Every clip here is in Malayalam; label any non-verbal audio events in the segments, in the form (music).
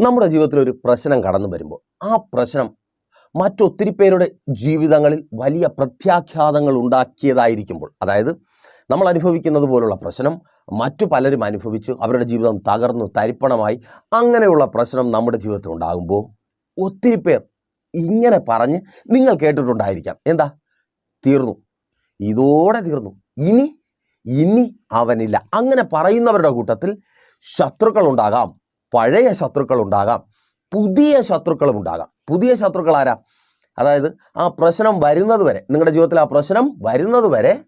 നമ്മുടെ ജീവിതത്തിൽ ഒരു പ്രശ്നം കടന്നു വരുമ്പോൾ ആ പ്രശ്നം മറ്റൊത്തിരി പേരുടെ ജീവിതങ്ങളിൽ വലിയ പ്രത്യാഘാതങ്ങൾ ഉണ്ടാക്കിയതായിരിക്കുമ്പോൾ അതായത് നമ്മൾ അനുഭവിക്കുന്നത് പോലുള്ള പ്രശ്നം മറ്റു പലരും അനുഭവിച്ചു അവരുടെ ജീവിതം തകർന്നു തരിപ്പണമായി അങ്ങനെയുള്ള പ്രശ്നം നമ്മുടെ ജീവിതത്തിൽ ഉണ്ടാകുമ്പോൾ ഒത്തിരി പേർ ഇങ്ങനെ പറഞ്ഞ് നിങ്ങൾ കേട്ടിട്ടുണ്ടായിരിക്കാം. എന്താ? തീർന്നു. ഇതോടെ തീർന്നു. ഇനി ഇനി അവനില്ല. അങ്ങനെ പറയുന്നവരുടെ കൂട്ടത്തിൽ ശത്രുക്കൾ ഉണ്ടാകാം. പഴയ ശത്രുക്കൾ ഉണ്ടാകാം പുതിയ ശത്രുക്കളും ഉണ്ടാകാം പുതിയ ശത്രുക്കൾ ആരാ? അതായത് ആ പ്രശ്നം വരുന്നത് വരെ നിങ്ങളുടെ ജീവിതത്തിൽ ആ പ്രശ്നം വരുന്നത് വരെ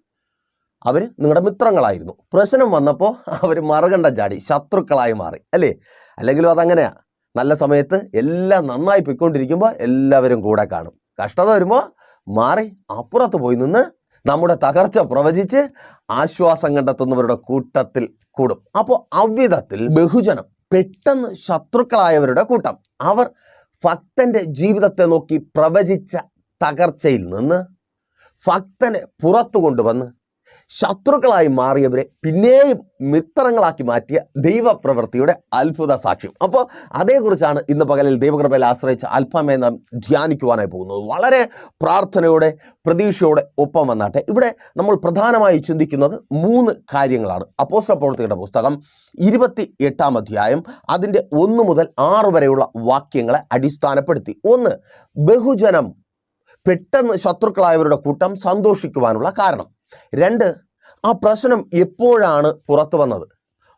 അവർ നിങ്ങളുടെ മിത്രങ്ങളായിരുന്നു. പ്രശ്നം വന്നപ്പോൾ അവർ മറുകണ്ടം ചാടി ശത്രുക്കളായി മാറി അല്ലേ? അല്ലെങ്കിലും അതങ്ങനെയാ. നല്ല സമയത്ത് എല്ലാം നന്നായി പൊയ്ക്കൊണ്ടിരിക്കുമ്പോൾ എല്ലാവരും കൂടെ കാണും. കഷ്ടത വരുമ്പോൾ മാറി അപ്പുറത്ത് പോയി നിന്ന് നമ്മുടെ തകർച്ച പ്രവചിച്ച് ആശ്വാസം കണ്ടെത്തുന്നവരുടെ കൂട്ടത്തിൽ കൂടും. അപ്പോൾ അവിധത്തിൽ ബഹുജനം പെട്ടെന്ന് ശത്രുക്കളായവരുടെ കൂട്ടം. അവർ ഭക്തന്റെ ജീവിതത്തെ നോക്കി പ്രവചിച്ച തകർച്ചയിൽ നിന്ന് ഭക്തനെ പുറത്തു കൊണ്ടുവന്ന് ശത്രുക്കളായി മാറിയവരെ പിന്നെയും മിത്രങ്ങളാക്കി മാറ്റിയ ദൈവപ്രവൃത്തിയുടെ അത്ഭുത സാക്ഷ്യം. അപ്പോൾ അതേക്കുറിച്ചാണ് ഇന്ന് പകലിൽ ദൈവകൃപയിൽ ആശ്രയിച്ച് അല്പമേ നാം ധ്യാനിക്കുവാനായി പോകുന്നത്. വളരെ പ്രാർത്ഥനയോടെ പ്രതീക്ഷയോടെ ഒപ്പം വന്നാട്ടെ. ഇവിടെ നമ്മൾ പ്രധാനമായി ചിന്തിക്കുന്നത് മൂന്ന് കാര്യങ്ങളാണ്. അപ്പോസ്റ്റ പ്രവൃത്തിയുടെ പുസ്തകം ഇരുപത്തി എട്ടാം അധ്യായം അതിന്റെ ഒന്ന് മുതൽ ആറ് വരെയുള്ള വാക്യങ്ങളെ അടിസ്ഥാനപ്പെടുത്തി. ഒന്ന് ബഹുജനം പെട്ടെന്ന് ശത്രുക്കളായവരുടെ കൂട്ടം സന്തോഷിക്കുവാനുള്ള കാരണം. രണ്ട് ആ പ്രശ്നം എപ്പോഴാണ് പുറത്തു വന്നത്?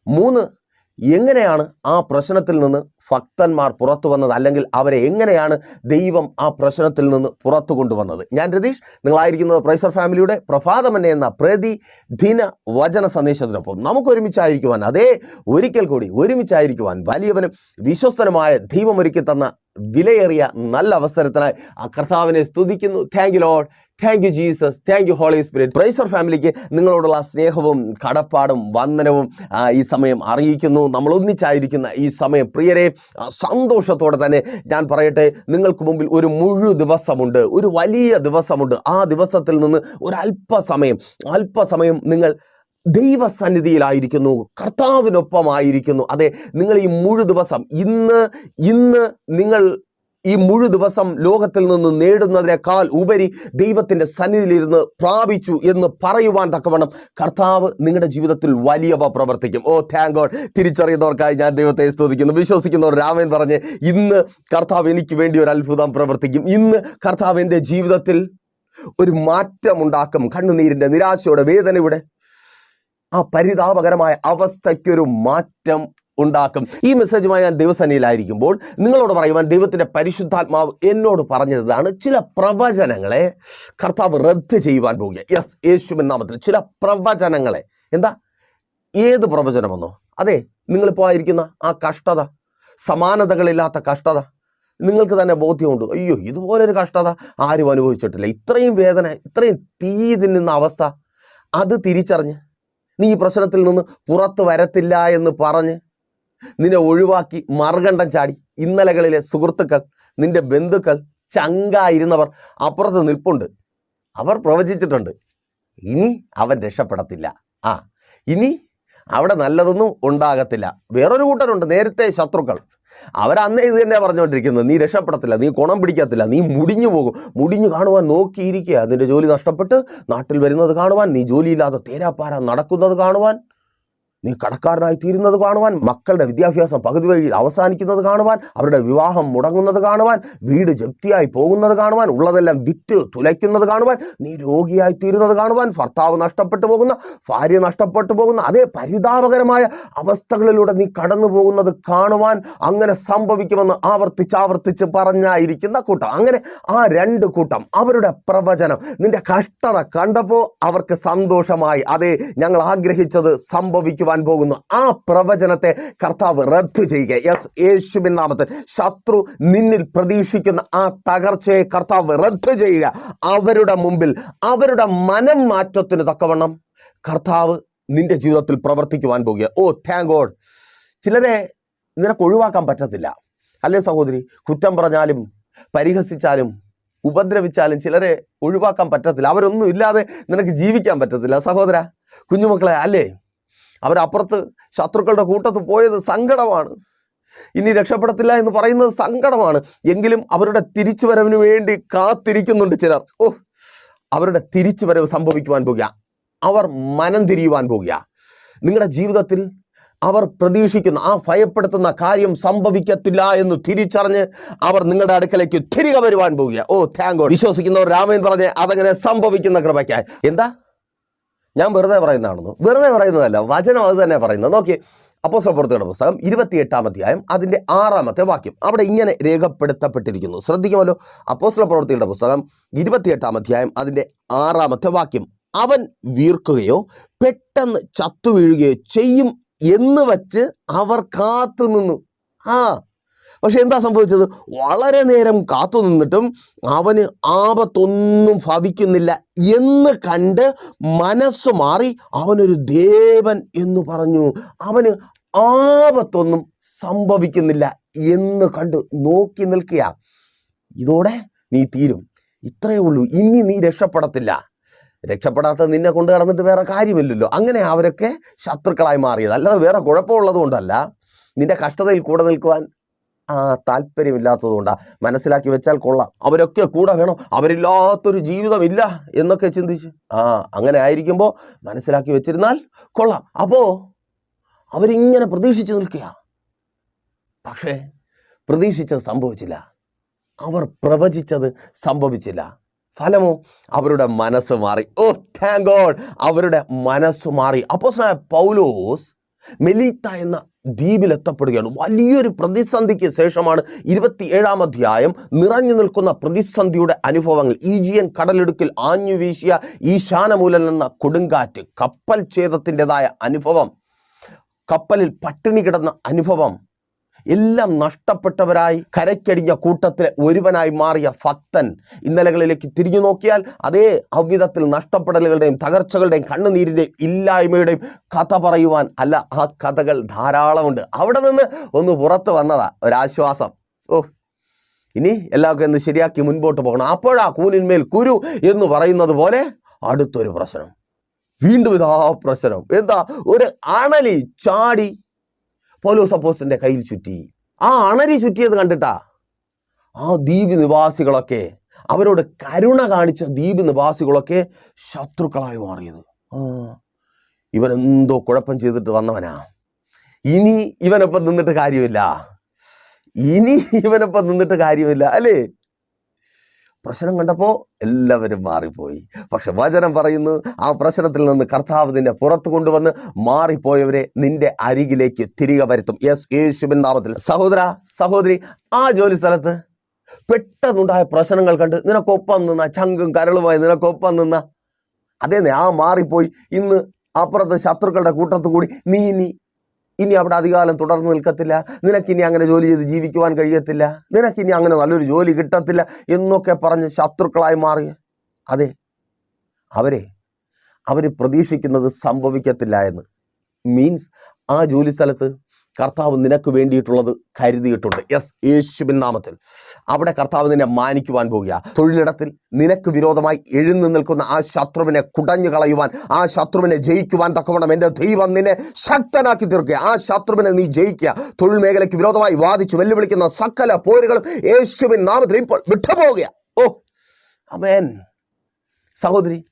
മൂന്ന് എങ്ങനെയാണ് ആ പ്രശ്നത്തിൽ നിന്ന് ഭക്തന്മാർ പുറത്തു വന്നത്? അല്ലെങ്കിൽ അവരെ എങ്ങനെയാണ് ദൈവം ആ പ്രശ്നത്തിൽ നിന്ന് പുറത്തു കൊണ്ടുവന്നത്? ഞാൻ രതീഷ് നിങ്ങളായിരിക്കുന്നത് പ്രൈസർ ഫാമിലിയുടെ പ്രഭാതമന്നെ എന്ന പ്രതി ദിന വചന സന്ദേശത്തിനൊപ്പം നമുക്ക് ഒരുമിച്ചായിരിക്കുവാൻ അതേ ഒരിക്കൽ കൂടി ഒരുമിച്ചായിരിക്കുവാൻ വലിയവനും വിശ്വസ്തനുമായ ദൈവം ഒരുക്കി തന്ന വിലയേറിയ നല്ല അവസരത്തിനായി ആ കർത്താവിനെ സ്തുതിക്കുന്നു. Thank you Lord thank you Jesus thank you Holy Spirit praiser ഫാമിലിക്ക് നിങ്ങളോടുള്ള സ്നേഹവും കടപ്പാടും വന്ദനവും ഈ സമയം അറിയിക്കുന്നു. നമ്മൾ ഒന്നിച്ചായിരിക്കുന്ന ഈ സമയം. പ്രിയരെ സന്തോഷത്തോടെ തന്നെ ഞാൻ പറയട്ടെ നിങ്ങൾക്ക് മുമ്പിൽ ഒരു മുഴു ദിവസമുണ്ട്. ഒരു വലിയ ദിവസമുണ്ട്. ആ ദിവസത്തിൽ നിന്ന് ഒരു അല്പസമയം അല്പസമയം നിങ്ങൾ ദൈവസന്നിധിയിലായിരിക്കുന്നു. കർത്താവിനൊപ്പമായിരിക്കുന്നു. അതെ നിങ്ങൾ ഈ മുഴു ദിവസം ഇന്ന് ഇന്ന് നിങ്ങൾ ഈ മുഴു ദിവസം ലോകത്തിൽ നിന്ന് നേടുന്നതിനേക്കാൾ ഉപരി ദൈവത്തിന്റെ സന്നിധിയിലിരുന്ന് പ്രാപിച്ചു എന്ന് പറയുവാൻ തക്കവണ്ണം കർത്താവ് നിങ്ങളുടെ ജീവിതത്തിൽ വലിയവ പ്രവർത്തിക്കും. ഓ താങ്ക് ഗോഡ് തിരിച്ചറിയുന്നവർക്കായി ഞാൻ ദൈവത്തെ സ്തുതിക്കുന്നു. വിശ്വസിക്കുന്നവർ രാമൻ പറഞ്ഞ് ഇന്ന് കർത്താവ് എനിക്ക് വേണ്ടി ഒരു അത്ഭുതം പ്രവർത്തിക്കും. ഇന്ന് കർത്താവ് എന്റെ ജീവിതത്തിൽ ഒരു മാറ്റമുണ്ടാക്കും. കണ്ണുനീരിന്റെ നിരാശയുടെ വേദനയുടെ ആ പരിതാപകരമായ അവസ്ഥയ്ക്കൊരു മാറ്റം ഉണ്ടാക്കും. ഈ മെസ്സേജുമായി ഞാൻ ദിവസനയിലായിരിക്കുമ്പോൾ നിങ്ങളോട് പറയുവാൻ ദൈവത്തിന്റെ പരിശുദ്ധാത്മാവ് എന്നോട് പറഞ്ഞതാണ് ചില പ്രവചനങ്ങളെ കർത്താവ് റദ്ദ് ചെയ്യുവാൻ പോകുക. യെസ് യേശുവിൻ നാമത്തിൽ ചില പ്രവചനങ്ങളെ. എന്താ? ഏത് പ്രവചനമെന്നോ? അതെ നിങ്ങളിപ്പോൾ ആയിരിക്കുന്ന ആ കഷ്ടത സമാനതകളില്ലാത്ത കഷ്ടത നിങ്ങൾക്ക് തന്നെ ബോധ്യമുണ്ട്. അയ്യോ ഇതുപോലൊരു കഷ്ടത ആരും അനുഭവിച്ചിട്ടില്ല. ഇത്രയും വേദന ഇത്രയും തീ തിന്നുന്ന അവസ്ഥ അത് തിരിച്ചറിഞ്ഞ് നീ ഈ പ്രശ്നത്തിൽ നിന്ന് പുറത്ത് വരത്തില്ല എന്ന് പറഞ്ഞ് നിന്നെ ഒഴിവാക്കി മറുകണ്ഠം ചാടി ഇന്നലകളിലെ സുഹൃത്തുക്കൾ നിന്റെ ബന്ധുക്കൾ ചങ്കായിരുന്നവർ അപ്പുറത്ത് നിൽപ്പുണ്ട്. അവർ പ്രവചിച്ചിട്ടുണ്ട് ഇനി അവൻ രക്ഷപ്പെടത്തില്ല. ആ ഇനി അവിടെ നല്ലതൊന്നും ഉണ്ടാകത്തില്ല. വേറൊരു കൂട്ടരുണ്ട് നേരത്തെ ശത്രുക്കൾ. അവരന്നേ ഇത് തന്നെ പറഞ്ഞുകൊണ്ടിരിക്കുന്നത്. നീ രക്ഷപ്പെടത്തില്ല നീ കുണം പിടിക്കത്തില്ല നീ മുടിഞ്ഞു പോകും. മുടിഞ്ഞു കാണുവാൻ നോക്കിയിരിക്കുക നിന്റെ ജോലി നഷ്ടപ്പെട്ട് നാട്ടിൽ വരുന്നത് കാണുവാൻ നീ ജോലിയില്ലാതെ തേരാപ്പാര നടക്കുന്നത് കാണുവാൻ. നീ കടക്കാരനായി തീരുന്നത് കാണുവാൻ മക്കളുടെ വിദ്യാഭ്യാസം പകുതി വഴി അവസാനിക്കുന്നത് കാണുവാൻ അവരുടെ വിവാഹം മുടങ്ങുന്നത് കാണുവാൻ വീട് ജപ്തിയായി പോകുന്നത് കാണുവാൻ ഉള്ളതെല്ലാം വിറ്റ് തുലയ്ക്കുന്നത് കാണുവാൻ നീ രോഗിയായി തീരുന്നത് കാണുവാൻ ഭർത്താവ് നഷ്ടപ്പെട്ടു പോകുന്ന ഭാര്യ നഷ്ടപ്പെട്ടു പോകുന്ന അതേ പരിതാപകരമായ അവസ്ഥകളിലൂടെ നീ കടന്നു പോകുന്നത് കാണുവാൻ അങ്ങനെ സംഭവിക്കുമെന്ന് ആവർത്തിച്ച് ആവർത്തിച്ച് പറഞ്ഞായിരിക്കുന്ന കൂട്ടം. അങ്ങനെ ആ രണ്ട് കൂട്ടം അവരുടെ പ്രവചനം നിന്റെ കഷ്ടത കണ്ടപ്പോൾ അവർക്ക് സന്തോഷമായി. അതെ ഞങ്ങൾ ആഗ്രഹിച്ചത് സംഭവിക്കുവാൻ പോകുന്നു. ആ പ്രവചനത്തെ കർത്താവ് റദ്ദു ചെയ്യുക. യെസ് യേശുവിൻ നാമത്തിൽ ശത്രു നിന്നിൽ പ്രതീക്ഷിക്കുന്ന ആ തകർച്ചയെ കർത്താവ് റദ്ദു ചെയ്യുക. അവരുടെ മുമ്പിൽ അവരുടെ മനം മാറ്റത്തിന് തക്കവണ്ണം കർത്താവ് നിന്റെ ജീവിതത്തിൽ പ്രവർത്തിക്കുവാൻ പോകുക. ഓ താങ്ക് ഗോഡ് ചിലരെ നിനക്ക് ഒഴിവാക്കാൻ പറ്റത്തില്ല. അല്ലേ സഹോദരി? കുറ്റം പറഞ്ഞാലും പരിഹസിച്ചാലും ഉപദ്രവിച്ചാലും ചിലരെ ഒഴിവാക്കാൻ പറ്റത്തില്ല. അവരൊന്നും ഇല്ലാതെ നിനക്ക് ജീവിക്കാൻ പറ്റത്തില്ല. സഹോദര കുഞ്ഞുമക്കളെ അല്ലേ? അവരപ്പുറത്ത് ശത്രുക്കളുടെ കൂട്ടത്ത് പോയത് സങ്കടമാണ്. ഇനി രക്ഷപ്പെടത്തില്ല എന്ന് പറയുന്നത് സങ്കടമാണ്. എങ്കിലും അവരുടെ തിരിച്ചുവരവിന് വേണ്ടി കാത്തിരിക്കുന്നുണ്ട് ചിലർ. ഓ അവരുടെ തിരിച്ചുവരവ് സംഭവിക്കുവാൻ പോകുക. അവർ മനം തിരിയുവാൻ പോകുക. നിങ്ങളുടെ ജീവിതത്തിൽ അവർ പ്രതീക്ഷിക്കുന്ന ആ ഭയപ്പെടുത്തുന്ന കാര്യം സംഭവിക്കത്തില്ല എന്ന് തിരിച്ചറിഞ്ഞ് അവർ നിങ്ങളുടെ അടുക്കലേക്ക് തിരികെ വരുവാൻ പോകുക. ഓ താങ്ക് വിശ്വസിക്കുന്നവർ രാമൻ പറഞ്ഞ് അതങ്ങനെ സംഭവിക്കുന്ന കൃപയ്ക്കായി. എന്താ? ഞാൻ വെറുതെ പറയുന്നതാണെന്ന്. വെറുതെ പറയുന്നതല്ല വചനം അത് തന്നെ പറയുന്നത്. നോക്കി അപ്പോസ്തല പ്രവൃത്തിയുടെ പുസ്തകം ഇരുപത്തിയെട്ടാം അധ്യായം അതിന്റെ ആറാമത്തെ വാക്യം. അവിടെ ഇങ്ങനെ രേഖപ്പെടുത്തപ്പെട്ടിരിക്കുന്നു. ശ്രദ്ധിക്കുമല്ലോ അപ്പോസ്തല പ്രവൃത്തികളുടെ പുസ്തകം ഇരുപത്തിയെട്ടാം അധ്യായം അതിന്റെ ആറാമത്തെ വാക്യം. അവൻ വീർക്കുകയോ പെട്ടെന്ന് ചത്തു വീഴുകയോ ചെയ്യും എന്ന് വച്ച് അവർ കാത്തു നിന്നു ആ പക്ഷെ എന്താ സംഭവിച്ചത്? വളരെ നേരം കാത്തു നിന്നിട്ടും അവന് ആപത്തൊന്നും ഭവിക്കുന്നില്ല എന്ന് കണ്ട് മനസ്സ് മാറി അവനൊരു ദേവൻ എന്ന് പറഞ്ഞു. അവന് ആപത്തൊന്നും സംഭവിക്കുന്നില്ല എന്ന് കണ്ട്. നോക്കി നിൽക്കുക. ഇതോടെ നീ തീരും. ഇത്രയേ ഉള്ളൂ. ഇനി നീ രക്ഷപ്പെടത്തില്ല. രക്ഷപ്പെടാത്ത നിന്നെ കൊണ്ട് കടന്നിട്ട് വേറെ കാര്യമില്ലല്ലോ. അങ്ങനെ അവരൊക്കെ ശത്രുക്കളായി മാറിയത്. അല്ലാതെ വേറെ കുഴപ്പമുള്ളത് കൊണ്ടല്ല നിന്റെ കഷ്ടതയിൽ കൂടെ നിൽക്കുവാൻ ആ താല്പര്യമില്ലാത്തത് കൊണ്ടാണ് മനസ്സിലാക്കി വെച്ചാൽ കൊള്ളാം. അവരൊക്കെ കൂടെ വേണം. അവരില്ലാത്തൊരു ജീവിതമില്ല എന്നൊക്കെ ചിന്തിച്ച്. ആ അങ്ങനെ ആയിരിക്കുമ്പോൾ മനസ്സിലാക്കി വെച്ചിരുന്നാൽ കൊള്ളാം. അപ്പോൾ അവരിങ്ങനെ പ്രതീക്ഷിച്ച് നിൽക്കുക പക്ഷേ പ്രതീക്ഷിച്ചത് സംഭവിച്ചില്ല. അവർ പ്രവചിച്ചത് സംഭവിച്ചില്ല. ഫലമോ അവരുടെ മനസ്സ് മാറി. ഓ താങ്ക് ഗോഡ് അവരുടെ മനസ്സ് മാറി. അപ്പോസ് പൗലോസ് മെലീത്ത എന്ന ദ്വീപിൽ ദ്വീപിലെത്തപ്പെടുകയാണ് വലിയൊരു പ്രതിസന്ധിക്ക് ശേഷമാണ് ഇരുപത്തിയേഴാം അധ്യായം നിറഞ്ഞു നിൽക്കുന്ന പ്രതിസന്ധിയുടെ അനുഭവങ്ങൾ. ഈജിയൻ കടലിടുക്കിൽ ആഞ്ഞു വീശിയ ഈശാനമൂലൻ എന്ന കൊടുങ്കാറ്റ് കപ്പൽ ഛേദത്തിന്റെതായ അനുഭവം കപ്പലിൽ പട്ടിണി കിടന്ന അനുഭവം എല്ലാം നഷ്ടപ്പെട്ടവരായി കരയ്ക്കടിഞ്ഞ കൂട്ടത്തിലെ ഒരുവനായി മാറിയ ഭക്തൻ ഇന്നലകളിലേക്ക് തിരിഞ്ഞു നോക്കിയാൽ അതേ അവിധത്തിൽ നഷ്ടപ്പെടലുകളുടെയും തകർച്ചകളുടെയും കണ്ണുനീരിന്റെയും ഇല്ലായ്മയുടെയും കഥ പറയുവാൻ അല്ല ആ കഥകൾ ധാരാളമുണ്ട്. അവിടെ നിന്ന് ഒന്ന് പുറത്ത് വന്നതാ ഒരാശ്വാസം. ഓ ഇനി എല്ലാവർക്കും ഒന്ന് ശരിയാക്കി മുൻപോട്ട് പോകണം. അപ്പോഴാ കൂനിന്മേൽ കുരു എന്ന് പറയുന്നത് പോലെ അടുത്തൊരു പ്രശ്നം. വീണ്ടും ഇതാ പ്രശ്നം. എന്താ ഒരു അണലി ചാടി പൗലോസ് അപ്പോസ്തലന്റെ കയ്യിൽ ചുറ്റി. ആ അണരി ചുറ്റിയത് കണ്ടിട്ടാ? ആ ദ്വീപ് നിവാസികളൊക്കെ അവരോട് കരുണ കാണിച്ച ദ്വീപ് നിവാസികളൊക്കെ ശത്രുക്കളായി മാറിയത്. ആ ഇവനെന്തോ കുഴപ്പം ചെയ്തിട്ട് വന്നവനാ. ഇനി ഇവനൊപ്പം നിന്നിട്ട് കാര്യമില്ല. ഇനി ഇവനൊപ്പം നിന്നിട്ട് കാര്യമില്ല. അല്ലേ? പ്രശ്നം കണ്ടപ്പോൾ എല്ലാവരും മാറിപ്പോയി. പക്ഷെ വചനം പറയുന്നു ആ പ്രശ്നത്തിൽ നിന്ന് കർത്താവ് നിന്നെ പുറത്തു കൊണ്ടുവന്ന് മാറിപ്പോയവരെ നിന്റെ അരികിലേക്ക് തിരികെ വരുത്തും. യെസ് യേശുബിൻ നാമത്തിൽ. സഹോദര സഹോദരി ആ ജോലി സ്ഥലത്ത് പെട്ടെന്നുണ്ടായ പ്രശ്നങ്ങൾ കണ്ട് നിനക്കൊപ്പം നിന്ന ചങ്കും കരളുമായി നിനക്കൊപ്പം നിന്ന അതേ ആ മാറിപ്പോയി. ഇന്ന് അപ്പുറത്ത് ശത്രുക്കളുടെ കൂട്ടത്തു കൂടി നീ ഇനി ഇനി അവിടെ അധികാലം തുടർന്ന് നിൽക്കത്തില്ല. നിനക്കിനി അങ്ങനെ ജോലി ചെയ്ത് ജീവിക്കുവാൻ കഴിയത്തില്ല. നിനക്കിനി അങ്ങനെ നല്ലൊരു ജോലി കിട്ടത്തില്ല എന്നൊക്കെ പറഞ്ഞ് ശത്രുക്കളായി മാറി. അതെ അവരെ അവർ പ്രതീക്ഷിക്കുന്നത് സംഭവിക്കത്തില്ല എന്ന്. മീൻസ് ആ ജോലി സ്ഥലത്ത് കർത്താവ് നിനക്ക് വേണ്ടിയിട്ടുള്ളത് കരുതിയിട്ടുണ്ട്. യെസ് യേശുവിൻ നാമത്തിൽ. അവിടെ കർത്താവ് നിന്നെ മാനിക്കുവാൻ പോകുക. തൊഴിലിടത്തിൽ നിനക്ക് വിരോധമായി എഴുന്നു നിൽക്കുന്ന ആ ശത്രുവിനെ കുടഞ്ഞു കളയുവാൻ ആ ശത്രുവിനെ ജയിക്കുവാൻ തക്കവണ്ണം എന്റെ ദൈവം നിന്നെ ശക്തനാക്കി തീർക്കുക. ആ ശത്രുവിനെ നീ ജയിക്കുക. തൊഴിൽ മേഖലയ്ക്ക് വിരോധമായി വാദിച്ചു വെല്ലുവിളിക്കുന്ന സകല പോരുകളും യേശുവിൻ നാമത്തിൽ ഇപ്പോൾ വിട്ടുപോകുക. ഓ അമേൻ സഹോദരി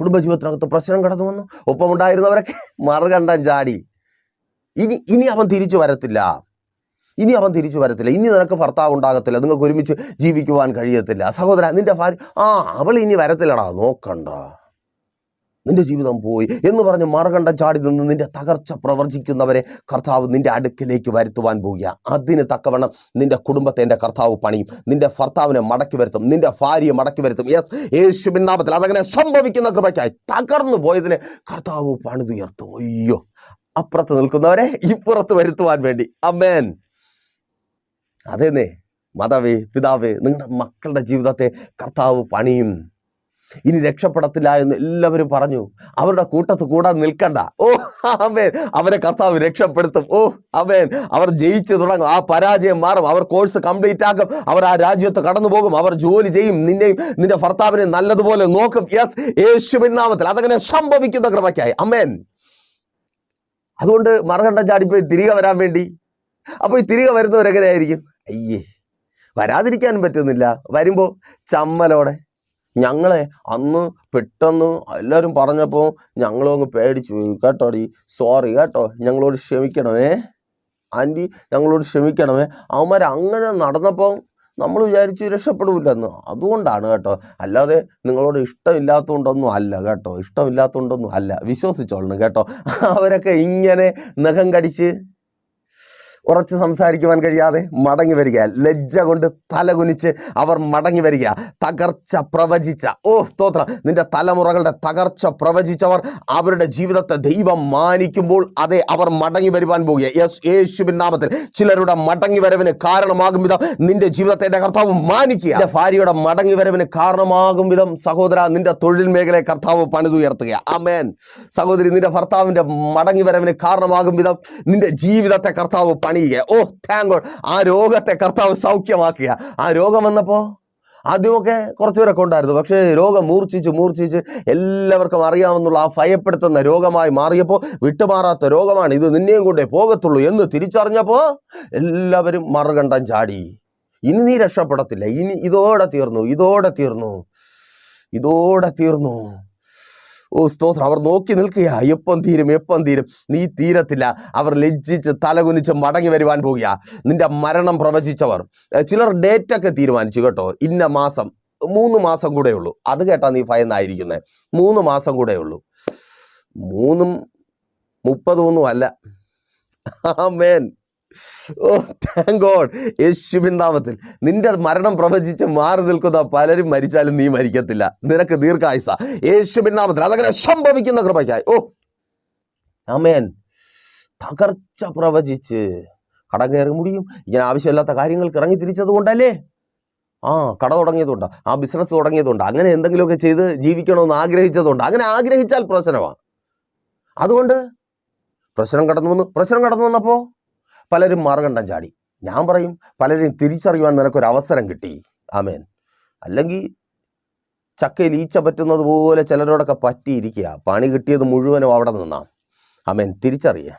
കുടുംബജീവിതത്തിനകത്ത് പ്രശ്നം കടന്നു വന്നു. ഒപ്പമുണ്ടായിരുന്നവരൊക്കെ മറുകണ്ടം ചാടി. ഇനി ഇനി അവൻ തിരിച്ചു വരത്തില്ല. ഇനി അവൻ തിരിച്ചു വരത്തില്ല. ഇനി നിനക്ക് ഭർത്താവ് ഉണ്ടാകത്തില്ല. നിങ്ങൾക്ക് ഒരുമിച്ച് ജീവിക്കുവാൻ കഴിയത്തില്ല. സഹോദര നിന്റെ ഭാര്യ ആ അവൾ ഇനി വരത്തില്ലടാ. നോക്കണ്ട. നിന്റെ ജീവിതം പോയി. എന്ന് പറഞ്ഞ് മറുകണ്ടം ചാടി നിന്ന് നിന്റെ തകർച്ച പ്രവർത്തിക്കുന്നവരെ കർത്താവ് നിന്റെ അടുക്കിലേക്ക് വരുത്തുവാൻ പോകുക അതിന് തക്കവണ്ണം നിന്റെ കുടുംബത്തെ എന്റെ കർത്താവ് പണിയും. നിന്റെ ഭർത്താവിനെ മടക്കി വരുത്തും. നിന്റെ ഭാര്യയെ മടക്കി വരുത്തും. യെസ് യേശു നാമത്തിൽ അതങ്ങനെ സംഭവിക്കുന്ന കൃപയ്ക്കായി തകർന്നു പോയതിനെ കർത്താവ് പണിതുയർത്തും. അയ്യോ അപ്പുറത്ത് നിൽക്കുന്നവരെ ഇപ്പുറത്ത് വരുത്തുവാൻ വേണ്ടി. അമ്മേൻ. അതേന്നേ മാതാവേ പിതാവേ നിങ്ങളുടെ മക്കളുടെ ജീവിതത്തെ കർത്താവ് പണിയും. ഇനി രക്ഷപ്പെടത്തില്ല എന്ന് എല്ലാവരും പറഞ്ഞു. അവരുടെ കൂട്ടത്ത് കൂടാൻ നിൽക്കണ്ട. ഓ അമേൻ അവരെ കർത്താവ് രക്ഷപ്പെടുത്തും. ഓ അമേൻ അവർ ജയിച്ചു തുടങ്ങും. ആ പരാജയം മാറും. അവർ കോഴ്സ് കംപ്ലീറ്റ് ആക്കും. അവർ ആ രാജ്യത്ത് കടന്നു പോകും. അവർ ജോലി ചെയ്യും. നിന്നെയും നിന്റെ ഭർത്താവിനെ നല്ലതുപോലെ നോക്കും. യെസ് യേശുവിൻ നാമത്തിൽ. അതങ്ങനെ സംഭവിക്കുന്ന കൃപയ്ക്കായി. അമേൻ അതുകൊണ്ട് മറുകണ്ഠം ചാടിപ്പോയി തിരികെ വരാൻ വേണ്ടി. അപ്പോൾ ഈ തിരികെ വരുന്നവരെങ്ങനെയായിരിക്കും അയ്യേ വരാതിരിക്കാനും പറ്റുന്നില്ല. വരുമ്പോൾ ചമ്മലോടെ ഞങ്ങളെ അന്ന് പെട്ടെന്ന് എല്ലാവരും പറഞ്ഞപ്പോൾ ഞങ്ങളും അങ്ങ് പേടിച്ചു. കേട്ടോ കേട്ടോടി? സോറി കേട്ടോ. ഞങ്ങളോട് ക്ഷമിക്കണമേ. ആന്റി ഞങ്ങളോട് ക്ഷമിക്കണമേ. അവന്മാർ അങ്ങനെ നടന്നപ്പോൾ നമ്മൾ വിചാരിച്ചു രക്ഷപ്പെടില്ലെന്ന്? അതുകൊണ്ടാണ് കേട്ടോ. അല്ലാതെ നിങ്ങളോട് ഇഷ്ടമില്ലാത്തതുകൊണ്ടൊന്നും അല്ല കേട്ടോ. ഇഷ്ടമില്ലാത്തതുകൊണ്ടൊന്നും അല്ല. വിശ്വസിച്ചോളണം കേട്ടോ. അവരൊക്കെ ഇങ്ങനെ നഖം കടിച്ച് ഉറച്ച് സംസാരിക്കുവാൻ കഴിയാതെ മടങ്ങി വരിക. ലജ്ജ കൊണ്ട് തലകുനിച്ച് അവർ മടങ്ങി വരിക. തകർച്ച പ്രവചിച്ച. ഓ സ്തോത്രം. നിന്റെ തലമുറകളുടെ തകർച്ച പ്രവചിച്ചവർ അവരുടെ ജീവിതത്തെ ദൈവം മാനിക്കുമ്പോൾ അതെ അവർ മടങ്ങി വരുവാൻ പോകുക. യെസ് യേശുവിൻ നാമത്തിൽ ചിലരുടെ മടങ്ങി വരവിന് കാരണമാകും വിധം നിന്റെ ജീവിതത്തെ എന്റെ കർത്താവ് മാനിക്കുക. എന്റെ ഭാര്യയുടെ മടങ്ങി വരവിന് കാരണമാകും വിധം സഹോദര നിന്റെ തൊഴിൽ മേഖലയെ കർത്താവ് പണിതുയർത്തുക. അമേൻ സഹോദരി നിന്റെ ഭർത്താവിന്റെ മടങ്ങി വരവിന് കാരണമാകും വിധം നിന്റെ ജീവിതത്തെ കർത്താവ് പണിയുക ഓ താങ്ക് ഗോഡ് ആ രോഗത്തെ കർത്താവ് സൗഖ്യമാക്കുക. ആ രോഗം വന്നപ്പോൾ ആദ്യമൊക്കെ കുറച്ച് പേരൊക്കെ ഉണ്ടായിരുന്നു. പക്ഷേ രോഗം മൂർച്ഛിച്ച് മൂർച്ഛിച്ച് എല്ലാവർക്കും അറിയാമെന്നുള്ള ആ ഭയപ്പെടുത്തുന്ന രോഗമായി മാറിയപ്പോൾ വിട്ടുമാറാത്ത രോഗമാണ് ഇത്. നിന്നെയും കൊണ്ടേ പോകത്തുള്ളൂ എന്ന് തിരിച്ചറിഞ്ഞപ്പോൾ എല്ലാവരും മറുകണ്ടം ചാടി. ഇനി നീ രക്ഷപ്പെടത്തില്ല. ഇനി ഇതോടെ തീർന്നു ഇതോടെ തീർന്നു ഇതോടെ തീർന്നു. ഓ സ്തോത്രം. അവർ നോക്കി നിൽക്കുക എപ്പം തീരും എപ്പം തീരും? നീ തീരത്തില്ല. അവർ ലജ്ജിച്ച് തലകുനിച്ച് മടങ്ങി വരുവാൻ പോകുക നിന്റെ മരണം പ്രവചിച്ചവർ. ചിലർ ഡേറ്റൊക്കെ തീരുമാനിച്ചു കേട്ടോ. ഇന്ന മാസം മൂന്ന് മാസം കൂടെ ഉള്ളൂ. അത് കേട്ടാ നീ ഭയന്നായിരിക്കുന്നത് മൂന്ന് മാസം കൂടെ ഉള്ളൂ. മൂന്നും മുപ്പതൊന്നും അല്ല. ആമേൻ. ഓ താങ്ക് ഗോഡ് നിന്റെ മരണം പ്രവചിച്ച് മാറി നിൽക്കുന്ന പലരും മരിച്ചാലും നീ മരിക്കത്തില്ല. നിനക്ക് ദീർഘായുസ. യേശുവിൻ അതങ്ങനെ സംഭവിക്കുന്ന കൃപയ്ക്കായി. ഓ. അമേൻ തകർച്ച പ്രവചിച്ച് കടം കയറി മുടിയും. ഇങ്ങനെ ആവശ്യമില്ലാത്ത കാര്യങ്ങൾക്ക് ഇറങ്ങി തിരിച്ചത് കൊണ്ടല്ലേ? ആ കട തുടങ്ങിയതുകൊണ്ട്. ആ ബിസിനസ് തുടങ്ങിയതുകൊണ്ട്. അങ്ങനെ എന്തെങ്കിലുമൊക്കെ ചെയ്ത് ജീവിക്കണമെന്ന് ആഗ്രഹിച്ചതുകൊണ്ട്. അങ്ങനെ ആഗ്രഹിച്ചാൽ പ്രശ്നമാണ് അതുകൊണ്ട് പ്രശ്നം കടന്നു വന്നു. പ്രശ്നം കടന്നു വന്നപ്പോൾ പലരും മാർഗണ്ടം ചാടി. ഞാൻ പറയും പലരെയും തിരിച്ചറിയുവാൻ നിനക്കൊരു അവസരം കിട്ടി. ആമേൻ. അല്ലെങ്കിൽ ചക്കയിൽ ഈച്ച പറ്റുന്നത് പോലെ ചിലരോടൊക്കെ പറ്റിയിരിക്കുക. പണി കിട്ടിയത് മുഴുവനും അവിടെ നിന്നാ. ആമേൻ. തിരിച്ചറിയുക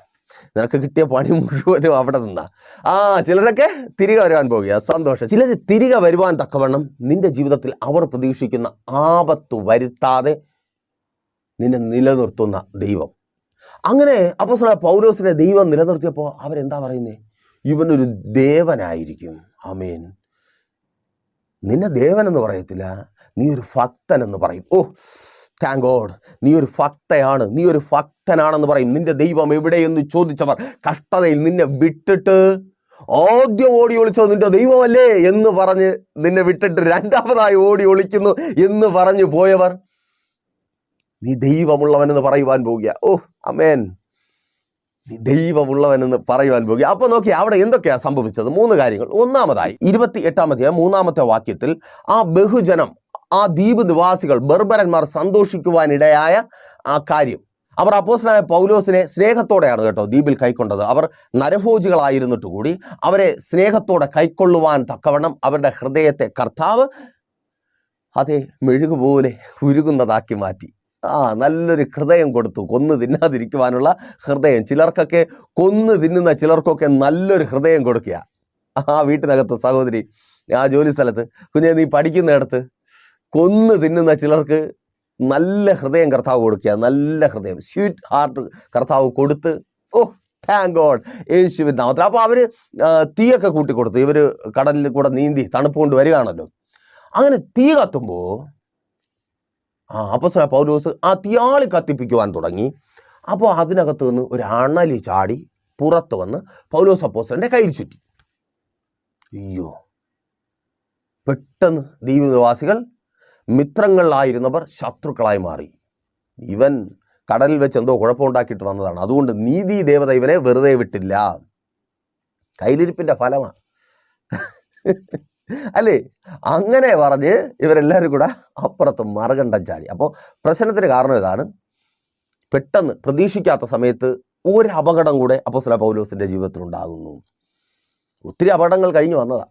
നിനക്ക് കിട്ടിയ പണി മുഴുവനും അവിടെ നിന്നാ. ആ ചിലരൊക്കെ തിരികെ വരുവാൻ പോകുക. സന്തോഷം. ചിലർ തിരികെ വരുവാൻ തക്കവണ്ണം നിന്റെ ജീവിതത്തിൽ അവർ പ്രതീക്ഷിക്കുന്ന ആപത്ത് വരുത്താതെ നിന്നെ നിലനിർത്തുന്ന ദൈവം. അങ്ങനെ അപ്പോൾ പൗലോസിനെ ദൈവം നിലനിർത്തിയപ്പോൾ അവരെന്താ പറയുന്നത് ഇവനൊരു ദേവനായിരിക്കും. ആമേൻ. നിന്നെ ദേവൻ എന്ന് പറയത്തില്ല. നീ ഒരു ഭക്തൻ എന്ന് പറയും. ഓ താങ്ക് ഗോഡ് നീ ഒരു ഭക്തയാണ്. നീ ഒരു ഭക്തനാണെന്ന് പറയും. നിന്റെ ദൈവം എവിടെയെന്ന് ചോദിച്ചവർ കഷ്ടതയിൽ നിന്നെ വിട്ടിട്ട് ആദ്യം ഓടി ഒളിച്ചത് നിന്റെ ദൈവമല്ലേ എന്ന് പറഞ്ഞ് നിന്നെ വിട്ടിട്ട് രണ്ടാമതായി ഓടി ഒളിക്കുന്നു എന്ന് പറഞ്ഞു പോയവർ നീ ദൈവമുള്ളവനെന്ന് പറയുവാൻ പോകുക. ഓ അമേൻ നീ ദൈവമുള്ളവനെന്ന് പറയുവാൻ പോകുക. അപ്പൊ നോക്കി അവിടെ എന്തൊക്കെയാ സംഭവിച്ചത്? മൂന്ന് കാര്യങ്ങൾ. ഒന്നാമതായി ഇരുപത്തി എട്ടാമത്തെ മൂന്നാമത്തെ വാക്യത്തിൽ ആ ബഹുജനം ആ ദ്വീപ് നിവാസികൾ ബർബരന്മാർ സന്തോഷിക്കുവാനിടയായ ആ കാര്യം. അവർ അപ്പോസ്തലനായ പൗലോസിനെ സ്നേഹത്തോടെയാണ് കേട്ടോ ദ്വീപിൽ കൈക്കൊണ്ടത്. അവർ നരഭോജികളായിരുന്നിട്ട് കൂടി അവരെ സ്നേഹത്തോടെ കൈക്കൊള്ളുവാൻ തക്കവണ്ണം അവരുടെ ഹൃദയത്തെ കർത്താവ് അതെ മെഴുകുപോലെ ഉരുകുന്നതാക്കി മാറ്റി. ആ നല്ലൊരു ഹൃദയം കൊടുത്തു. കൊന്നു തിന്നാതിരിക്കുവാനുള്ള ഹൃദയം. ചിലർക്കൊക്കെ കൊന്നു തിന്നുന്ന ചിലർക്കൊക്കെ നല്ലൊരു ഹൃദയം കൊടുക്കുക ആ വീട്ടിനകത്ത് സഹോദരി ആ ജോലി സ്ഥലത്ത്. കുഞ്ഞെ നീ പഠിക്കുന്നിടത്ത് കൊന്നു തിന്നുന്ന ചിലർക്ക് നല്ല ഹൃദയം കർത്താവ് കൊടുക്കുക നല്ല ഹൃദയം. സ്വീറ്റ് ഹാർട്ട് കർത്താവ് കൊടുത്ത് ഓ താങ്ക് ഗോഡ് യേശുവിൻ നാമത്തിൽ. അപ്പോൾ അവർ തീയൊക്കെ കൂട്ടി കൊടുത്തു ഇവർ കടലിൽ കൂടെ നീന്തി തണുപ്പ് കൊണ്ട് വരികയാണല്ലോ. അങ്ങനെ തീ കത്തുമ്പോൾ ആ അപ്പസ്വല പൗലോസ് ആ തിയാളി കത്തിപ്പിക്കുവാൻ തുടങ്ങി. അപ്പോൾ അതിനകത്ത് നിന്ന് ഒരു അണലി ചാടി പുറത്ത് വന്ന് പൗലോസ് അപ്പോസ്റ്റലിന്റെ കയ്യിൽ ചുറ്റി. അയ്യോ. പെട്ടെന്ന് ദ്വീപനിവാസികൾ മിത്രങ്ങളിലായിരുന്നവർ ശത്രുക്കളായി മാറി. ഇവൻ കടലിൽ വെച്ച് എന്തോ കുഴപ്പമുണ്ടാക്കിയിട്ട് വന്നതാണ്. അതുകൊണ്ട് നീതി ദേവത ഇവനെ വെറുതെ വിട്ടില്ല. കയ്യിലിരിപ്പിന്റെ ഫലമാണ് അല്ലേ? അങ്ങനെ പറഞ്ഞ് ഇവരെല്ലാവരും കൂടെ അപ്പുറത്ത് മറുകണ്ടം ചാടി. അപ്പോൾ പ്രശ്നത്തിന് കാരണം ഇതാണ്. പെട്ടെന്ന് പ്രതീക്ഷിക്കാത്ത സമയത്ത് ഒരു അപകടം കൂടെ അപ്പോസ്തല പൗലോസിന്റെ ജീവിതത്തിൽ ഉണ്ടാകുന്നു ഒത്തിരി അപകടങ്ങൾ കഴിഞ്ഞു വന്നതാ.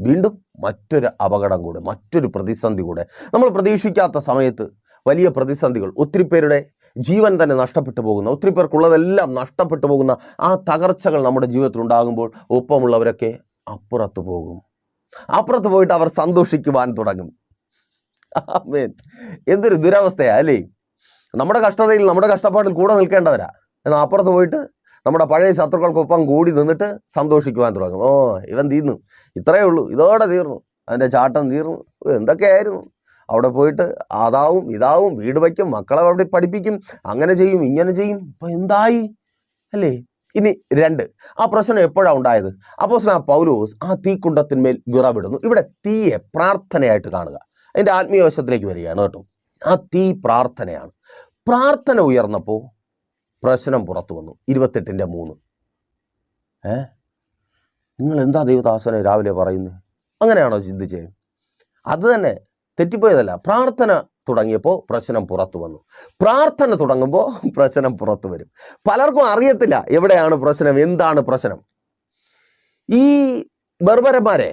വീണ്ടും മറ്റൊരു അപകടം കൂടെ മറ്റൊരു പ്രതിസന്ധി കൂടെ. നമ്മൾ പ്രതീക്ഷിക്കാത്ത സമയത്ത് വലിയ പ്രതിസന്ധികൾ ഒത്തിരി പേരുടെ ജീവൻ തന്നെ നഷ്ടപ്പെട്ടു പോകുന്ന ഒത്തിരി പേർക്കുള്ളതെല്ലാം നഷ്ടപ്പെട്ടു പോകുന്ന ആ തകർച്ചകൾ നമ്മുടെ ജീവിതത്തിൽ ഉണ്ടാകുമ്പോൾ ഒപ്പമുള്ളവരൊക്കെ അപ്പുറത്ത് പോകും. അപ്പുറത്ത് പോയിട്ട് അവർ സന്തോഷിക്കുവാൻ തുടങ്ങും. ആമേൻ. എന്തൊരു ദുരവസ്ഥയാ അല്ലേ? നമ്മുടെ കഷ്ടതയിൽ നമ്മുടെ കഷ്ടപ്പാടിൽ കൂടെ നിൽക്കേണ്ടവരാ. എന്നാൽ അപ്പുറത്ത് പോയിട്ട് നമ്മുടെ പഴയ ശത്രുക്കൾക്കൊപ്പം കൂടി നിന്നിട്ട് സന്തോഷിക്കുവാൻ തുടങ്ങും. ഓ ഇവൻ തീർന്നു. ഇത്രയേ ഉള്ളൂ. ഇതോടെ തീർന്നു. അതിന്റെ ചാട്ടം തീർന്നു. എന്തൊക്കെയായിരുന്നു? അവിടെ പോയിട്ട് അതാവും ഇതാവും വീട് വയ്ക്കും മക്കളെ അവിടെ പഠിപ്പിക്കും അങ്ങനെ ചെയ്യും ഇങ്ങനെ ചെയ്യും. ഇപ്പം എന്തായി? അല്ലേ? ഇനി രണ്ട് ആ പ്രശ്നം എപ്പോഴാണ് ഉണ്ടായത്? അപ്പോൾ ആ പൗലോസ് ആ തീക്കുണ്ടത്തിന്മേൽ വിറവിടുന്നു. ഇവിടെ തീയെ പ്രാർത്ഥനയായിട്ട് കാണുക. അതിന്റെ ആത്മീയവശത്തിലേക്ക് വരികയാണ് കേട്ടോ. ആ തീ പ്രാർത്ഥനയാണ്. പ്രാർത്ഥന ഉയർന്നപ്പോൾ പ്രശ്നം പുറത്തു വന്നു. ഇരുപത്തെട്ടിന്റെ മൂന്ന്. ഏ? നിങ്ങൾ എന്താ ദൈവദാസനെ രാവിലെ പറയുന്നത് അങ്ങനെയാണോ ചിന്തിച്ചേ? അത് തന്നെ തെറ്റിപ്പോയതല്ല. പ്രാർത്ഥന തുടങ്ങിയപ്പോൾ പ്രശ്നം പുറത്തു വന്നു. പ്രാർത്ഥന തുടങ്ങുമ്പോൾ (laughs) പ്രശ്നം പുറത്തു വരും. പലർക്കും അറിയത്തില്ല എവിടെയാണ് പ്രശ്നം എന്താണ് പ്രശ്നം. ഈ ബർബരന്മാരെ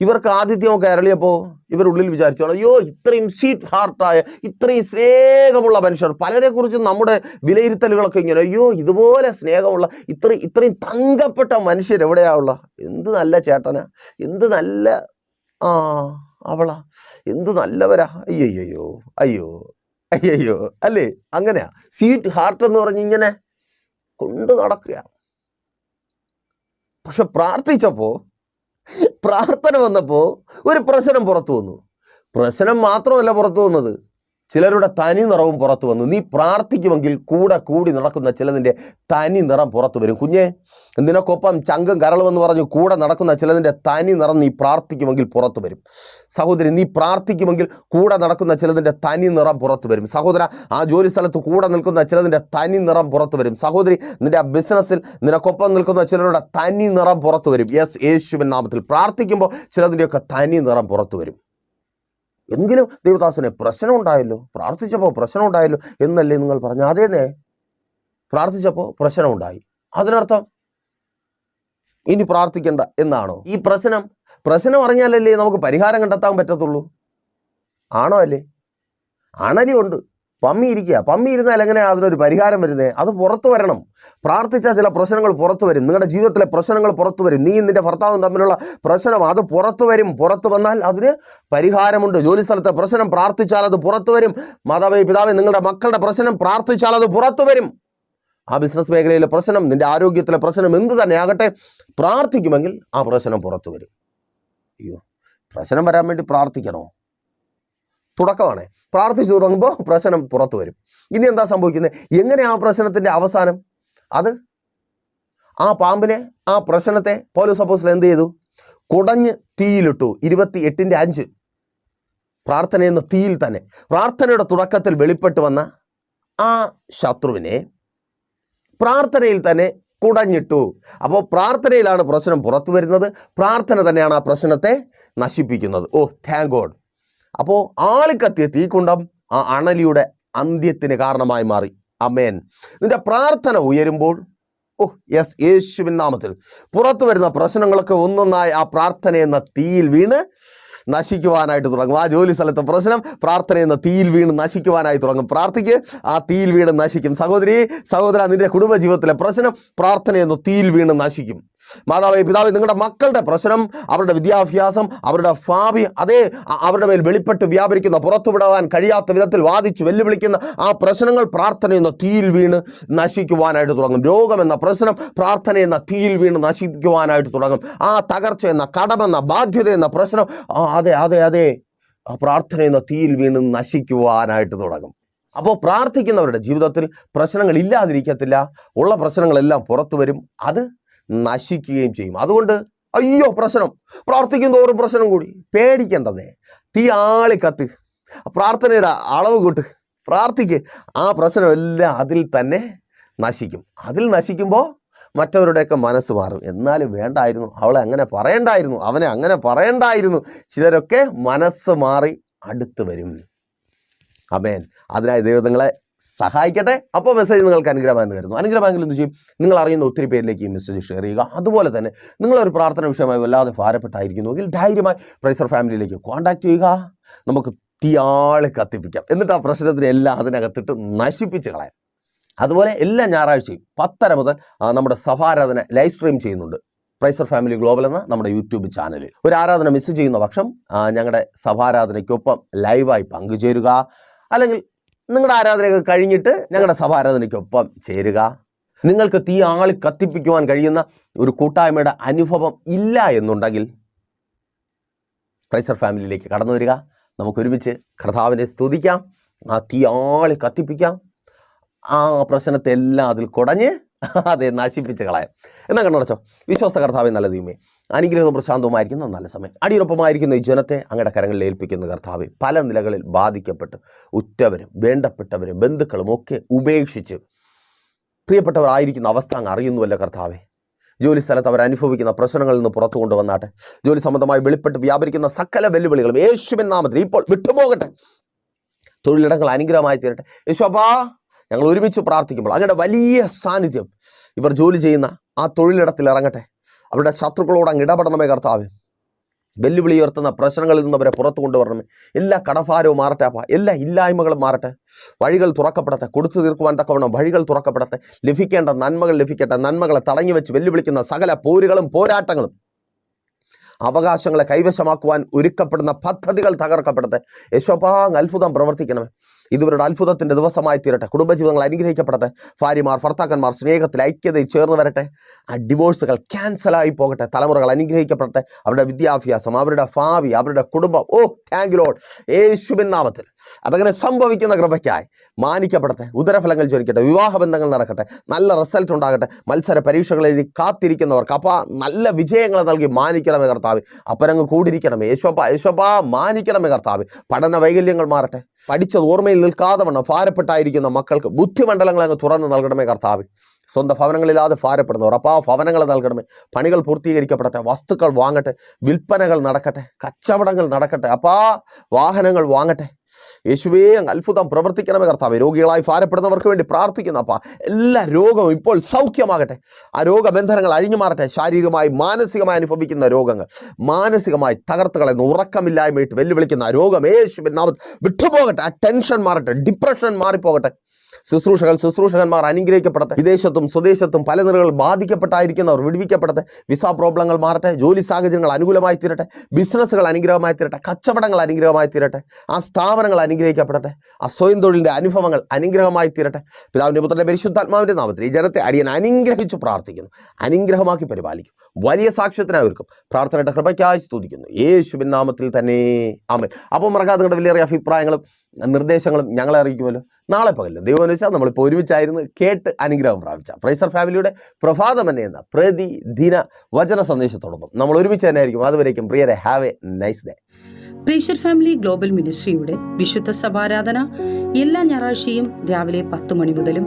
ഇവർക്ക് ആതിഥ്യമൊക്കെ അരളിയപ്പോൾ ഇവരുള്ളിൽ വിചാരിച്ചോളൂ അയ്യോ ഇത്രയും സ്വീറ്റ് ഹാർട്ടായ ഇത്രയും സ്നേഹമുള്ള മനുഷ്യർ പലരെ കുറിച്ച് നമ്മുടെ വിലയിരുത്തലുകളൊക്കെ ഇങ്ങനെ അയ്യോ ഇതുപോലെ സ്നേഹമുള്ള ഇത്ര ഇത്രയും തങ്കപ്പെട്ട മനുഷ്യർ എവിടെയാവുള്ള എന്ത് നല്ല ചേട്ടന എന്ത് നല്ല ആ. അവളാ. എന്ത് നല്ലവരാ. അയ്യയ്യോ അയ്യോ അയ്യയ്യോ. അല്ലേ? അങ്ങനെയാ. സ്വീറ്റ് ഹാർട്ട് എന്ന് പറഞ്ഞ് ഇങ്ങനെ കൊണ്ടു നടക്കുക. പക്ഷെ പ്രാർത്ഥിച്ചപ്പോൾ പ്രാർത്ഥന വന്നപ്പോൾ ഒരു പ്രശ്നം പുറത്തു വന്നു. പ്രശ്നം മാത്രമല്ല പുറത്തു വന്നത്. ചിലരുടെ തനി നിറവും പുറത്തു വന്നു. നീ പ്രാർത്ഥിക്കുമെങ്കിൽ കൂടെ കൂടി നടക്കുന്ന ചിലതിന്റെ തനി നിറം പുറത്തു വരും. കുഞ്ഞെ നിനക്കൊപ്പം ചങ്കും കരളുമെന്ന് പറഞ്ഞു കൂടെ നടക്കുന്ന ചിലതിന്റെ തനി നിറം നീ പ്രാർത്ഥിക്കുമെങ്കിൽ പുറത്തു വരും. സഹോദരി നീ പ്രാർത്ഥിക്കുമെങ്കിൽ കൂടെ നടക്കുന്ന ചിലതിന്റെ തനി നിറം പുറത്തു വരും. സഹോദര ആ ജോലി സ്ഥലത്ത് കൂടെ നിൽക്കുന്ന ചിലതിന്റെ തനി നിറം പുറത്തു വരും. സഹോദരി നിന്റെ ആ ബിസിനസ്സിൽ നിനക്കൊപ്പം നിൽക്കുന്ന ചിലരുടെ തനി നിറം പുറത്തു വരും. യെസ് യേശുവിൻ നാമത്തിൽ പ്രാർത്ഥിക്കുമ്പോൾ ചിലതിന്റെയൊക്കെ തനി നിറം പുറത്തു വരും. എങ്കിലും ദൈവദാസനെ പ്രശ്നം ഉണ്ടായല്ലോ പ്രാർത്ഥിച്ചപ്പോൾ പ്രശ്നം ഉണ്ടായല്ലോ എന്നല്ലേ നിങ്ങൾ പറഞ്ഞു അതേന്നെ പ്രാർത്ഥിച്ചപ്പോൾ പ്രശ്നം ഉണ്ടായി അതിനർത്ഥം ഇനി പ്രാർത്ഥിക്കേണ്ട എന്നാണോ? ഈ പ്രശ്നം പ്രശ്നം അറിഞ്ഞാലല്ലേ നമുക്ക് പരിഹാരം കണ്ടെത്താൻ പറ്റത്തുള്ളൂ. ആണോ അല്ലേ? അണലി പമ്മി ഇരിക്കുക. പമ്മി ഇരുന്നാൽ എങ്ങനെയാണ് അതിനൊരു പരിഹാരം വരുന്നത് അത് പുറത്തു വരണം. പ്രാർത്ഥിച്ചാൽ ചില പ്രശ്നങ്ങൾ പുറത്തു വരും. നിങ്ങളുടെ ജീവിതത്തിലെ പ്രശ്നങ്ങൾ പുറത്തു വരും. നീ നിന്റെ ഭർത്താവും തമ്മിലുള്ള പ്രശ്നം അത് പുറത്തു വരും. പുറത്തു വന്നാൽ അതിന് പരിഹാരമുണ്ട്. ജോലി സ്ഥലത്തെ പ്രശ്നം പ്രാർത്ഥിച്ചാൽ അത് പുറത്തു വരും. മാതാവേ പിതാവേ നിങ്ങളുടെ മക്കളുടെ പ്രശ്നം പ്രാർത്ഥിച്ചാൽ അത് പുറത്തു വരും. ആ ബിസിനസ് മേഖലയിലെ പ്രശ്നം നിന്റെ ആരോഗ്യത്തിലെ പ്രശ്നം എന്ത് തന്നെ ആകട്ടെ പ്രാർത്ഥിക്കുമെങ്കിൽ ആ പ്രശ്നം പുറത്തു വരും. അയ്യോ പ്രശ്നം വരാൻ വേണ്ടി പ്രാർത്ഥിക്കണോ? തുടക്കമാണ്. പ്രാർത്ഥിച്ചു തുടങ്ങുമ്പോൾ പ്രശ്നം പുറത്തു വരും. ഇനി എന്താ സംഭവിക്കുന്നത്? എങ്ങനെ ആ പ്രശ്നത്തിന്റെ അവസാനം? അത് ആ പാമ്പിനെ ആ പ്രശ്നത്തെ പോലീസ് സപ്പോസിൽ എന്ത് ചെയ്തു? കുടഞ്ഞ് തീയിലിട്ടു. ഇരുപത്തി എട്ടിന്റെ അഞ്ച്. പ്രാർത്ഥന എന്ന തീയിൽ തന്നെ. പ്രാർത്ഥനയുടെ തുടക്കത്തിൽ വെളിപ്പെട്ട് വന്ന ആ ശത്രുവിനെ പ്രാർത്ഥനയിൽ തന്നെ കുടഞ്ഞിട്ടു. അപ്പോൾ പ്രാർത്ഥനയിലാണ് പ്രശ്നം പുറത്തു വരുന്നത്. പ്രാർത്ഥന തന്നെയാണ് ആ പ്രശ്നത്തെ നശിപ്പിക്കുന്നത്. ഓ താങ്ക് ഗോഡ് അപ്പോൾ ആളിക്കത്തിയ തീക്കുണ്ടം ആ അണലിയുടെ അന്ത്യത്തിന് കാരണമായി മാറി. അമേൻ നിന്റെ പ്രാർത്ഥന ഉയരുമ്പോൾ ഓ യെസ് യേശുവിൻ നാമത്തിൽ പുറത്തു വരുന്ന പ്രശ്നങ്ങളൊക്കെ ഒന്നൊന്നായി ആ പ്രാർത്ഥന എന്ന തീയിൽ വീണ് നശിക്കുവാനായിട്ട് തുടങ്ങും. ആ ജോലി സ്ഥലത്തെ പ്രശ്നം പ്രാർത്ഥന എന്ന തീയിൽ വീണ് നശിക്കുവാനായി തുടങ്ങും. പ്രാർത്ഥിക്ക് ആ തീയിൽ വീണ് നശിക്കും. സഹോദരി സഹോദര നിന്റെ കുടുംബജീവിതത്തിലെ പ്രശ്നം പ്രാർത്ഥന എന്ന തീയിൽ വീണ് നശിക്കും. മാതാവേ പിതാവ് നിങ്ങളുടെ മക്കളുടെ പ്രശ്നം അവരുടെ വിദ്യാഭ്യാസം അവരുടെ ഭാവി അതേ അവരുടെ മേൽ വെളിപ്പെട്ട് വ്യാപരിക്കുന്ന പുറത്തുവിടാൻ കഴിയാത്ത വിധത്തിൽ വാദിച്ച് വെല്ലുവിളിക്കുന്ന ആ പ്രശ്നങ്ങൾ പ്രാർത്ഥന എന്ന തീയിൽ വീണ് നശിക്കുവാനായിട്ട് തുടങ്ങും. രോഗം എന്ന പ്രശ്നം പ്രാർത്ഥന എന്ന തീയിൽ വീണ് നശിക്കുവാനായിട്ട് തുടങ്ങും. ആ തകർച്ച എന്ന കടമെന്ന ബാധ്യത എന്ന പ്രശ്നം ആ അതെ അതെ അതെ. ആ പ്രാർത്ഥന എന്ന തീയിൽ വീണ് നശിക്കുവാനായിട്ട് തുടങ്ങും. അപ്പോൾ പ്രാർത്ഥിക്കുന്നവരുടെ ജീവിതത്തിൽ പ്രശ്നങ്ങൾ ഇല്ലാതിരിക്കത്തില്ല. ഉള്ള പ്രശ്നങ്ങളെല്ലാം പുറത്തു വരും. അത് നശിക്കുകയും ചെയ്യും. അതുകൊണ്ട് അയ്യോ പ്രശ്നം. പ്രാർത്ഥിക്കുന്ന ഓരോ പ്രശ്നം കൂടി. പേടിക്കേണ്ടതേ. തീ ആളി കത്ത്. പ്രാർത്ഥനയുടെ അളവ് കൂട്ട്. പ്രാർത്ഥിക്ക്. ആ പ്രശ്നമെല്ലാം അതിൽ തന്നെ നശിക്കും. അതിൽ നശിക്കുമ്പോൾ മറ്റവരുടെയൊക്കെ മനസ്സ് മാറും. എന്നാലും വേണ്ടായിരുന്നു. അവളെ അങ്ങനെ പറയണ്ടായിരുന്നു. അവനെ അങ്ങനെ പറയണ്ടായിരുന്നു. ചിലരൊക്കെ മനസ്സ് മാറി അടുത്ത് വരും. അമേൻ അതിനായി ദൈവങ്ങളെ സഹായിക്കട്ടെ. അപ്പോൾ മെസ്സേജ് നിങ്ങൾക്ക് അനുഗ്രഹമായെന്ന് കരുതുന്നു. അനുഗ്രഹമെങ്കിൽ എന്ത് ചെയ്യും? നിങ്ങൾ അറിയുന്ന ഒത്തിരി പേരിലേക്ക് ഈ മെസ്സേജ് ഷെയർ ചെയ്യുക. അതുപോലെ തന്നെ നിങ്ങളൊരു പ്രാർത്ഥന വിഷയമായി വല്ലാതെ ഭാരപ്പെട്ടായിരിക്കുന്നുവെങ്കിൽ ധൈര്യമായി പ്രൈസർ ഫാമിലിയിലേക്ക് കോൺടാക്ട് ചെയ്യുക. നമുക്ക് തീയാളെ കത്തിപ്പിക്കാം. എന്നിട്ട് ആ പ്രശ്നത്തിനെല്ലാം അതിനകത്തിട്ട് നശിപ്പിച്ച് കളയാം. അതുപോലെ എല്ലാ ഞായറാഴ്ചയും പത്തര മുതൽ നമ്മുടെ സഭാരാധന ലൈവ് സ്ട്രീം ചെയ്യുന്നുണ്ട്. പ്രൈസർ ഫാമിലി ഗ്ലോബൽ എന്ന നമ്മുടെ യൂട്യൂബ് ചാനലിൽ ഒരു ആരാധന മിസ് ചെയ്യുന്ന പക്ഷം ഞങ്ങളുടെ സഭാരാധനയ്ക്കൊപ്പം ലൈവായി പങ്കുചേരുക. അല്ലെങ്കിൽ നിങ്ങളുടെ ആരാധനയൊക്കെ കഴിഞ്ഞിട്ട് ഞങ്ങളുടെ സഭാരാധനയ്ക്കൊപ്പം ചേരുക. നിങ്ങൾക്ക് തീ ആളി കത്തിപ്പിക്കുവാൻ കഴിയുന്ന ഒരു കൂട്ടായ്മയുടെ അനുഭവം ഇല്ല എന്നുണ്ടെങ്കിൽ പ്രൈസർ ഫാമിലിയിലേക്ക് കടന്നു വരിക. നമുക്കൊരുമിച്ച് കർത്താവിനെ സ്തുതിക്കാം. ആ തീ ആളി കത്തിപ്പിക്കാം. ആ പ്രശ്നത്തെ എല്ലാം അതിൽ കുടഞ്ഞ് അതെ നശിപ്പിച്ച് കളയാം. എന്നാ കണ്ണടച്ചോ? വിശ്വാസ കർത്താവ് നല്ല ദൈവമേ. അനുഗ്രഹവും പ്രശാന്തവുമായിരിക്കുന്ന നല്ല സമയം. അടിയുറപ്പമായിരിക്കുന്ന ഈ ജനത്തെ അങ്ങയുടെ കരങ്ങളിൽ ഏൽപ്പിക്കുന്ന കർത്താവ് പല നിലകളിൽ ബാധിക്കപ്പെട്ട് ഉറ്റവരും വേണ്ടപ്പെട്ടവരും ബന്ധുക്കളും ഒക്കെ ഉപേക്ഷിച്ച് പ്രിയപ്പെട്ടവരായിരിക്കുന്ന അവസ്ഥ അങ്ങ് അറിയുന്നുവല്ല കർത്താവെ. ജോലി സ്ഥലത്ത് അവർ അനുഭവിക്കുന്ന പ്രശ്നങ്ങളിൽ നിന്ന് പുറത്തു കൊണ്ടുവന്നാട്ടെ. ജോലി സംബന്ധമായി വെളിപ്പെട്ട് വ്യാപരിക്കുന്ന സകല വെല്ലുവിളികളും യേശുവിൻ നാമത്തിൽ ഇപ്പോൾ വിട്ടുപോകട്ടെ. തൊഴിലിടങ്ങൾ അനുഗ്രഹമായി തീരട്ടെ. യേശോപ്പാ ഞങ്ങൾ ഒരുമിച്ച് പ്രാർത്ഥിക്കുമ്പോൾ അങ്ങയുടെ വലിയ സാന്നിധ്യം ഇവർ ജോലി ചെയ്യുന്ന ആ തൊഴിലിടത്തിൽ ഇറങ്ങട്ടെ. അവരുടെ ശത്രുക്കളോട് അങ്ങ് ഇടപെടണമേ കർത്താവ്. വെല്ലുവിളി ഉയർത്തുന്ന പ്രശ്നങ്ങളിൽ നിന്ന് അവരെ പുറത്തു കൊണ്ടുവരണമേ. എല്ലാ കടഭാരവും മാറട്ടെ അപ്പ. എല്ലാ ഇല്ലായ്മകളും മാറട്ടെ. വഴികൾ തുറക്കപ്പെടട്ടെ. കൊടുത്തു തീർക്കുവാൻ തക്കവണ്ണം വഴികൾ തുറക്കപ്പെടട്ടെ. ലഭിക്കേണ്ട നന്മകൾ ലഭിക്കട്ടെ. നന്മകളെ തടഞ്ഞു വെച്ച് വെല്ലുവിളിക്കുന്ന സകല പോരുകളും പോരാട്ടങ്ങളും അവകാശങ്ങളെ കൈവശമാക്കുവാൻ ഒരുക്കപ്പെടുന്ന പദ്ധതികൾ തകർക്കപ്പെടട്ടെ യശോപാങ് അത്ഭുതം പ്രവർത്തിക്കണമേ. ഇതുവരുടെ അത്ഭുതത്തിന്റെ ദിവസമായി തീരട്ടെ. കുടുംബജീവിതങ്ങൾ അനുഗ്രഹിക്കപ്പെടട്ടെ. ഭാര്യമാർ ഭർത്താക്കന്മാർ സ്നേഹത്തിൽ ഐക്യതയിൽ ചേർന്ന് വരട്ടെ. ആ ഡിവോഴ്സുകൾ ക്യാൻസലായി പോകട്ടെ. തലമുറകൾ അനുഗ്രഹിക്കപ്പെടട്ടെ. അവരുടെ വിദ്യാഭ്യാസം അവരുടെ ഭാവി അവരുടെ കുടുംബം. ഓ താങ്ക് ലോഡ് യേശുബിൻ നാമത്തിൽ. അതങ്ങനെ സംഭവിക്കുന്ന കൃപയ്ക്കായി മാനിക്കപ്പെടട്ടെ. ഉദരഫലങ്ങൾ ജോലിക്കട്ടെ വിവാഹ ബന്ധങ്ങൾ നടക്കട്ടെ. നല്ല റിസൾട്ട് ഉണ്ടാകട്ടെ. മത്സര പരീക്ഷകൾ എഴുതി കാത്തിരിക്കുന്നവർക്ക് അപ്പോൾ നല്ല വിജയങ്ങൾ നൽകി മാനിക്കണമേ കർത്താവ് അപ്പരങ്ങ് കൂടിയിരിക്കണമേ. യേശോപ്പ യേശോപ്പ മാനിക്കണമേ കർത്താവ്. പഠന വൈകല്യങ്ങൾ മാറട്ടെ. പഠിച്ചത് ഓർമ്മയിൽ നിൽക്കാതെ വണ്ണം ഭാരപ്പെട്ടായിരിക്കുന്ന മക്കൾക്ക് ബുദ്ധിമണ്ഡലങ്ങൾ അങ്ങ് തുറന്ന് നൽകണമേ കർത്താവ്. സ്വന്തം ഭവനങ്ങളില്ലാതെ ഭാരപ്പെടുന്നവർ. അപ്പോൾ ആ ഭവനങ്ങൾ നൽകണമേ. പണികൾ പൂർത്തീകരിക്കപ്പെടട്ടെ. വസ്തുക്കൾ വാങ്ങട്ടെ. വിൽപ്പനകൾ നടക്കട്ടെ. കച്ചവടങ്ങൾ നടക്കട്ടെ. അപ്പോൾ വാഹനങ്ങൾ വാങ്ങട്ടെ. യേശുവേ അത്ഭുതം പ്രവർത്തിക്കണമേ കർത്താവ്. രോഗികളായി ഭാരപ്പെടുന്നവർക്ക് വേണ്ടി പ്രാർത്ഥിക്കുന്നു അപ്പം. എല്ലാ രോഗവും ഇപ്പോൾ സൗഖ്യമാകട്ടെ. ആ രോഗബന്ധനങ്ങൾ അഴിഞ്ഞു മാറട്ടെ. ശാരീരികമായി മാനസികമായി അനുഭവിക്കുന്ന രോഗങ്ങൾ മാനസികമായി തകർത്തുകളെന്ന് ഉറക്കമില്ലായ്മയിട്ട് വെല്ലുവിളിക്കുന്ന രോഗം യേശുവിൻ നാമത്ത് വിട്ടുപോകട്ടെ. ആ ടെൻഷൻ മാറട്ടെ. ഡിപ്രഷൻ മാറിപ്പോകട്ടെ. ശുശ്രൂഷകൾ ശുശ്രൂഷകന്മാർ അനുഗ്രഹിക്കപ്പെടട്ടെ. വിദേശത്തും സ്വദേശത്തും പല നിലകൾ ബാധിക്കപ്പെട്ടായിരിക്കുന്നവർ വിടുവിക്കപ്പെടട്ടെ. വിസ പ്രോബ്ലങ്ങൾ മാറട്ടെ. ജോലി സാഹചര്യങ്ങൾ അനുകൂലമായി തീരട്ടെ. ബിസിനസ്സുകൾ അനുഗ്രഹമായി തീരട്ടെ. കച്ചവടങ്ങൾ അനുഗ്രഹമായി തീരട്ടെ. ആ സ്ഥാപനങ്ങൾ അനുഗ്രഹിക്കപ്പെടട്ടെ. ആ സ്വയം തൊഴിലിന്റെ അനുഭവങ്ങൾ അനുഗ്രഹമായി തീരട്ടെ. പിതാവിന്റെ പുത്രന്റെ പരിശുദ്ധാത്മാവിന്റെ നാമത്തിൽ ഈ ജനത്തെ അടിയൻ അനുഗ്രഹിച്ചു പ്രാർത്ഥിക്കുന്നു. അനുഗ്രഹമാക്കി പരിപാലിക്കും. വലിയ സാക്ഷ്യത്തിനായി ഒരുക്കും. പ്രാർത്ഥനയുടെ കൃപയ്ക്കായി സ്തുതിക്കുന്നു. യേശുവിൻ നാമത്തിൽ തന്നെ. ആമൻ. അപ്പോൾ മറക്കാതെ നിങ്ങളുടെ വലിയ അഭിപ്രായങ്ങളും നിർദ്ദേശങ്ങളും ഞങ്ങളെ അറിയിക്കുമല്ലോ. നാളെ പകലും ദൈവം വെച്ചാൽ നമ്മളിപ്പോൾ ഒരുമിച്ചായിരുന്നു കേട്ട് അനുഗ്രഹം പ്രാപിച്ച പ്രൈസർ ഫാമിലിയുടെ പ്രഭാതം തന്നെ എന്ന പ്രതിദിന വചന സന്ദേശത്തോടൊപ്പം നമ്മൾ ഒരുമിച്ച് തന്നെ ആയിരിക്കും അതുവരേക്കും പ്രിയരെ have a nice day praiser family global മിനിസ്ട്രിയുടെ വിശുദ്ധ സഭാരാധന എല്ലാ ഞായറാഴ്ചയും രാവിലെ പത്ത് മണി മുതലും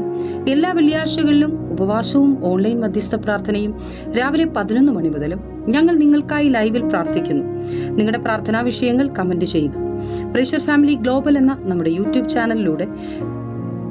എല്ലാ വെള്ളിയാഴ്ചകളിലും ഉപവാസവും ഓൺലൈൻ മധ്യസ്ഥ പ്രാർത്ഥനയും രാവിലെ പതിനൊന്ന് മണി മുതലും ഞങ്ങൾ നിങ്ങൾക്കായി ലൈവിൽ പ്രാർത്ഥിക്കുന്നു. നിങ്ങളുടെ പ്രാർത്ഥനാ വിഷയങ്ങൾ കമന്റ് ചെയ്യുക. പ്രീഷർ ഫാമിലി ഗ്ലോബൽ എന്ന നമ്മുടെ യൂട്യൂബ് ചാനലിലൂടെ